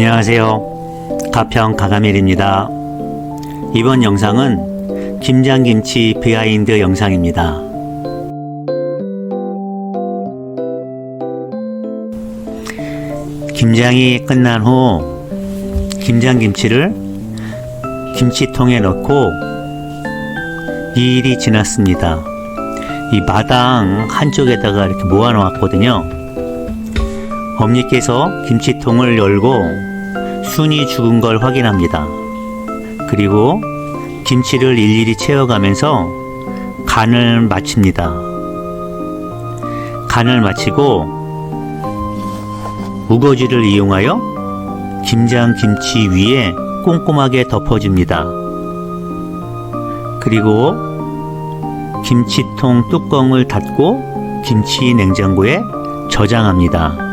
안녕하세요. 가평 가가멜입니다. 이번 영상은 김장김치 비하인드 영상입니다. 김장이 끝난 후 김장김치를 김치통에 넣고 2일이 지났습니다. 이 마당 한쪽에다가 이렇게 모아 놓았거든요. 어머니께서 김치통을 열고 순이 죽은 걸 확인합니다. 그리고 김치를 일일이 채워가면서 간을 마칩니다. 간을 마치고 우거지를 이용하여 김장 김치 위에 꼼꼼하게 덮어줍니다. 그리고 김치통 뚜껑을 닫고 김치 냉장고에 저장합니다.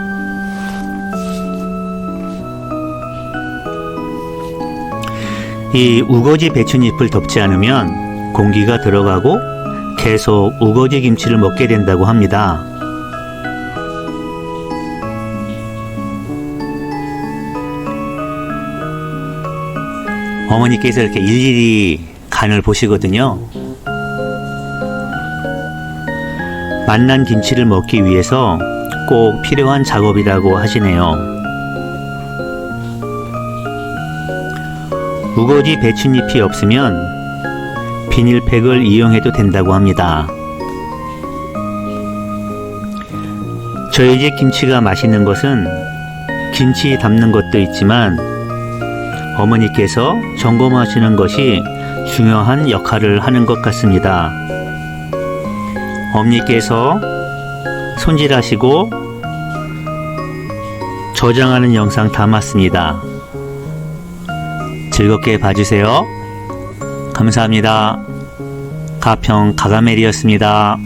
이 우거지 배춧잎을 덮지 않으면 공기가 들어가고 계속 우거지 김치를 먹게 된다고 합니다. 어머니께서 이렇게 일일이 간을 보시거든요. 만난 김치를 먹기 위해서 꼭 필요한 작업이라고 하시네요. 우거지 배춧잎이 없으면 비닐팩을 이용해도 된다고 합니다. 저희 집 김치가 맛있는 것은 김치 담는 것도 있지만 어머니께서 점검하시는 것이 중요한 역할을 하는 것 같습니다. 어머니께서 손질하시고 저장하는 영상 담았습니다. 즐겁게 봐주세요. 감사합니다. 가평 가가멜이었습니다.